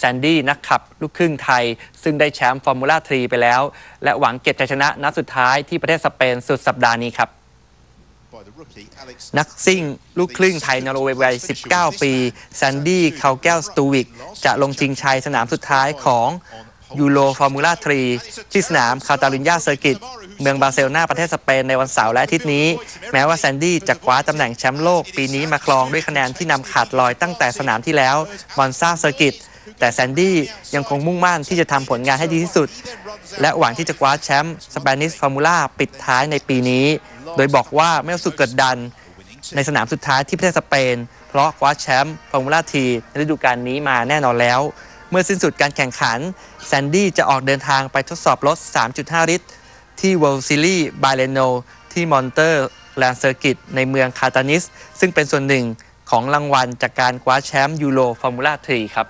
แซนดี้นักขับลูกครึ่งไทย ซึ่งได้แชมป์ฟอร์มูล่าทรีไปแล้ว และหวังเก็บชัยชนะนัดสุดท้ายที่ประเทศสเปนสุดสัปดาห์นี้ครับนักซิ่ง ลูกครึ่งไทยนอร์เวย์วัย 19 ปีแซนดี้คาลแก้วสตูวิก จะลงชิงชัยสนามสุดท้ายของยูโรฟอร์มูล่าทรีที่สนามคาตาลุญญาเซอร์กิต เมืองบาร์เซโลนาประเทศสเปนในวันเสาร์และอาทิตย์นี้ แม้ว่าแซนดี้จะคว้าตำแหน่งแชมป์โลกปีนี้มาครองด้วยคะแนนที่นำขาดลอยตั้งแต่สนามที่แล้วมอนซาเซอร์กิต แต่แซนดี้ยังคงมุ่งมั่นที่จะทำผลงานให้ดีที่สุด และหวังที่จะคว้าแชมป์สเปนิสฟอร์มูล่าปิดท้ายในปีนี้ โดยบอกว่าไม่รู้สึกกดดันในสนามสุดท้ายที่ประเทศสเปน เพราะคว้าแชมป์ฟอร์มูล่าทีในฤดูกาลนี้มาแน่นอนแล้ว เมื่อสิ้นสุดการแข่งขันแซนดี้จะออกเดินทางไปทดสอบรถ 3.5 ลิตร ที่ World Series บาเลโนที่มอนเตอร์แลนเซอร์กิตในเมืองคาตานิส ซึ่งเป็นส่วนหนึ่งของรางวัลจากการคว้าแชมป์ยูโรฟอร์มูล่าทีครับ